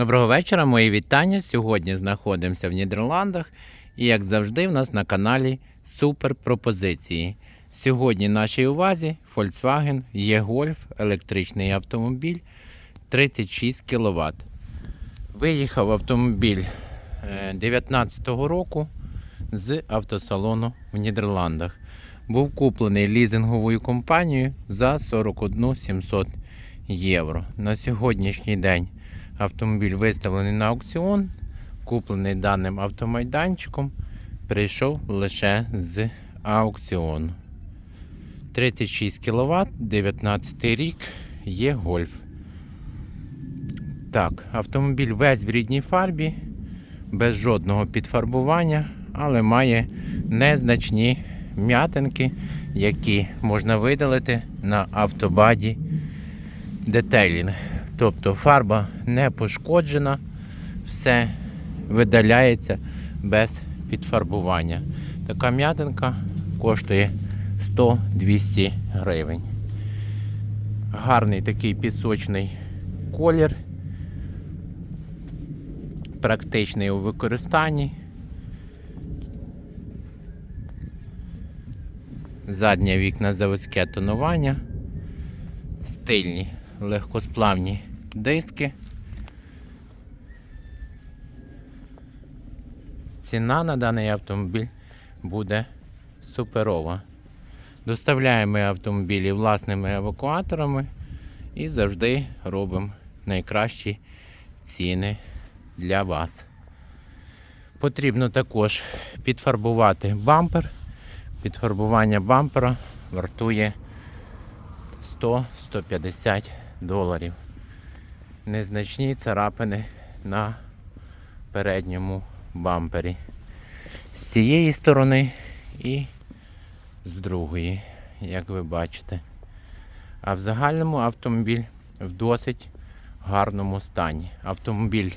Доброго вечора, мої вітання. Сьогодні знаходимося в Нідерландах і, як завжди, в нас на каналі супер пропозиції. Сьогодні нашій увазі Volkswagen E-Golf електричний автомобіль 36 кВт. Виїхав автомобіль 2019 року з автосалону в Нідерландах. Був куплений лізинговою компанією за 41 700 євро. На сьогоднішній день автомобіль виставлений на аукціон, куплений даним автомайданчиком, прийшов лише з аукціону. 36 кВт, 19 рік, є гольф. Так, автомобіль весь в рідній фарбі, без жодного підфарбування, але має незначні м'ятинки, які можна видалити на автобаді детейлінг. Тобто фарба не пошкоджена, все видаляється без підфарбування. Така м'ятинка коштує 100-200 гривень. Гарний такий пісочний колір, практичний у використанні. Заднє вікна заводське тонування, стильні, легкосплавні диски. Ціна на даний автомобіль буде суперова. Доставляємо автомобілі власними евакуаторами і завжди робимо найкращі ціни для вас. Потрібно також підфарбувати бампер. Підфарбування бампера вартує 100-150 доларів. Незначні царапини на передньому бампері. З цієї сторони і з другої, як ви бачите. А в загальному автомобіль в досить гарному стані. Автомобіль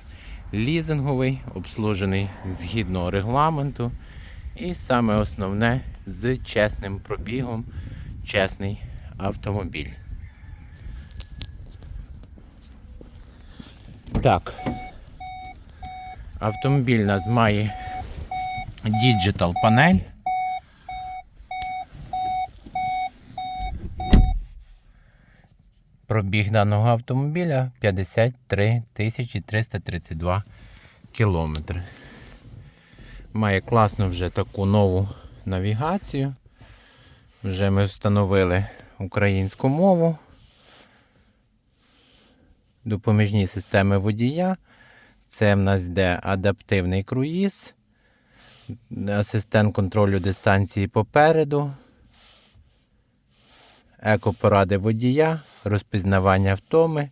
лізинговий, обслужений згідно регламенту. І саме основне з чесним пробігом, чесний автомобіль. Так. Автомобіль у нас має діджитал панель. Пробіг даного автомобіля 53 332 кілометри. Має класну вже таку нову навігацію. Вже ми встановили українську мову. Допоміжні системи водія. Це в нас йде адаптивний круїз, асистент контролю дистанції попереду, екопоради водія, розпізнавання втоми,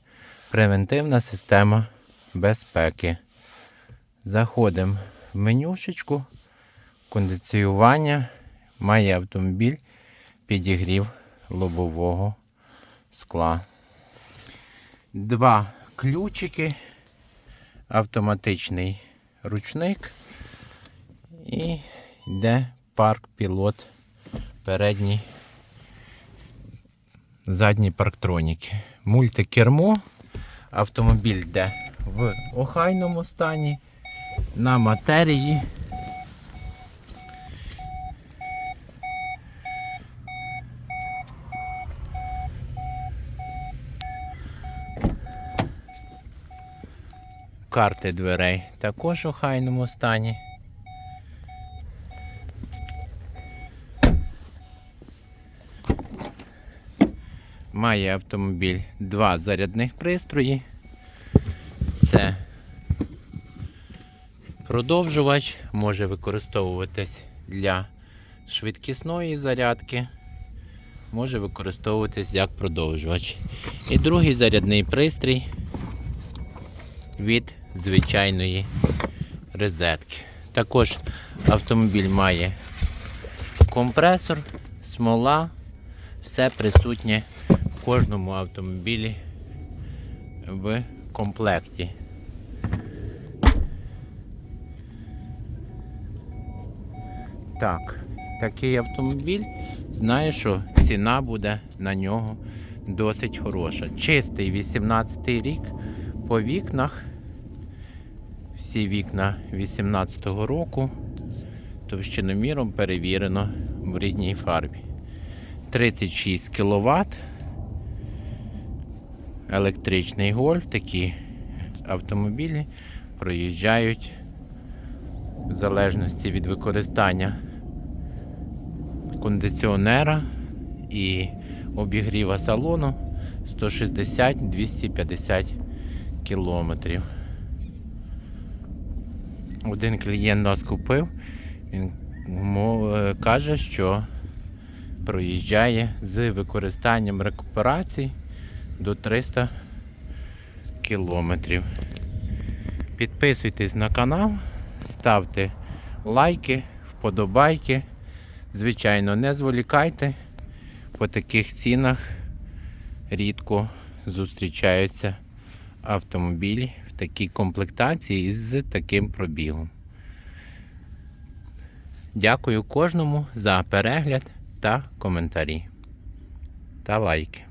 превентивна система безпеки. Заходимо в менюшечку, кондиціювання, має автомобіль, підігрів лобового скла. Два ключики автоматичний ручник і йде парк пілот передній задні парктроніки. Мультикермо. Автомобіль йде в охайному стані на матерії. Карти дверей також у охайному стані. Має автомобіль два зарядних пристрої. Це продовжувач може використовуватись для швидкісної зарядки, може використовуватись як продовжувач. І другий зарядний пристрій від звичайної розетки. Також автомобіль має компресор, смола, все присутнє в кожному автомобілі в комплекті. Так, такий автомобіль, знаю, що ціна буде на нього досить хороша. Чистий 18 рік по вікнах Всі вікна 18-го року. Товщиноміром перевірено в рідній фарбі. 36 кВт. Електричний гольф. Такі автомобілі проїжджають в залежності від використання кондиціонера і обігріва салону 160-250 кілометрів. Один клієнт нас купив, він е, каже, що проїжджає з використанням рекуперації до 300 кілометрів. Підписуйтесь на канал, ставте лайки, вподобайки. Звичайно, не зволікайте. По таких цінах рідко зустрічаються автомобілі в такій комплектації з таким пробігом. Дякую кожному за перегляд та коментарі та лайки.